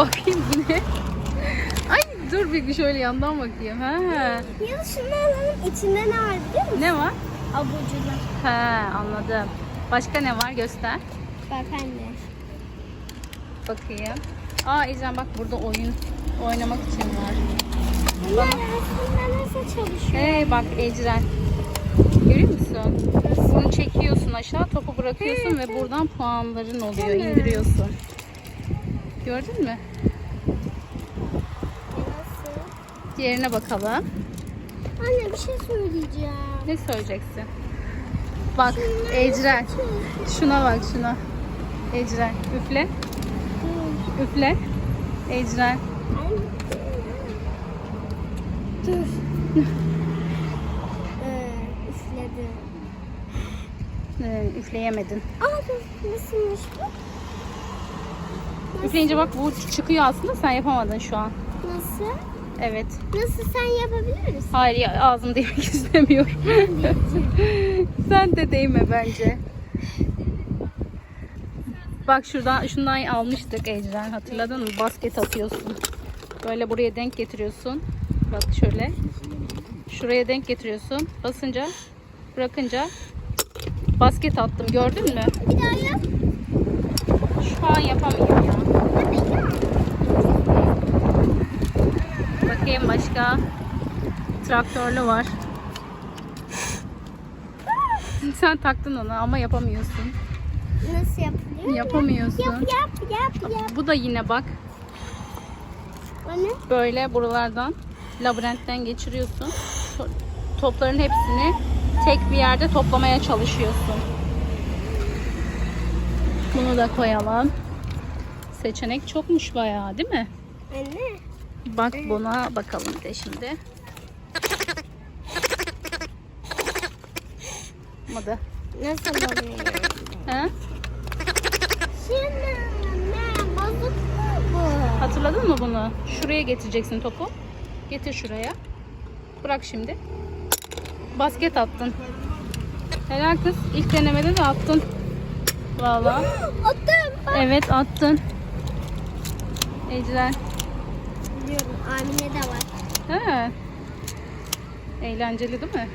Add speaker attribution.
Speaker 1: Bakayım bu ne? Ay dur bir şöyle yandan bakayım. Ha.
Speaker 2: Ya şunu alalım. İçinde ne var biliyor musun?
Speaker 1: Ne var?
Speaker 2: Abucular.
Speaker 1: Ha anladım. Başka ne var göster.
Speaker 2: Bak anne.
Speaker 1: Bakayım. Aa İzlem bak burada oyun oynamak için var.
Speaker 2: Bunlar aslında nasıl çalışıyor?
Speaker 1: Hey bak Ecren. Görüyor musun? Bunu çekiyorsun aşağı topu bırakıyorsun ve buradan puanların oluyor indiriyorsun. Gördün mü?
Speaker 2: Nasıl?
Speaker 1: Diğerine bakalım.
Speaker 2: Anne bir şey söyleyeceğim.
Speaker 1: Ne söyleyeceksin? Bak
Speaker 2: Şunlar
Speaker 1: Ecren. Şuna bak şuna. Ecren üfle.
Speaker 2: Dur.
Speaker 1: Üfle. Ecren.
Speaker 2: Dur. ee, üfledim.
Speaker 1: Ee, üfleyemedin.
Speaker 2: Aa. Nasılmış bu?
Speaker 1: Üfleyince bak bu çıkıyor aslında sen yapamadın şu an.
Speaker 2: Nasıl?
Speaker 1: Evet.
Speaker 2: Nasıl sen yapabilir misin?
Speaker 1: Hayır ya, ağzım değmek istemiyorum. Sen de değme bence. Bak şuradan şundan almıştık Ecren. Hatırladın mı? Basket atıyorsun. Böyle buraya denk getiriyorsun. Bak şöyle. Şuraya denk getiriyorsun. Basınca bırakınca basket attım. Gördün mü?
Speaker 2: Bir daha yap.
Speaker 1: Şu an yapamıyorum ya. Bakayım başka. Traktörlü var. Sen taktın onu ama yapamıyorsun.
Speaker 2: Nasıl yapılıyor?
Speaker 1: Yapamıyorsun.
Speaker 2: Yap yap yap yap.
Speaker 1: Bu da yine bak
Speaker 2: O ne?
Speaker 1: böyle buralardan labirentten geçiriyorsun. To- Topların hepsini tek bir yerde toplamaya çalışıyorsun. Bunu da koyalım. Seçenek çokmuş bayağı değil mi?
Speaker 2: Anne.
Speaker 1: Bak buna bakalım de şimdi. Da.
Speaker 2: Nasıl oluyor?
Speaker 1: He?
Speaker 2: Şimdi ne? Bozuk mu bu?
Speaker 1: Hatırladın mı bunu? Şuraya getireceksin topu. Getir şuraya. Bırak şimdi. Basket attın. Helal kız. İlk denemede de attın. Vallahi.
Speaker 2: Attım. Bak.
Speaker 1: Evet attın. Ecren.
Speaker 2: Biliyorum. Amine de var.
Speaker 1: He. Eğlenceli değil mi?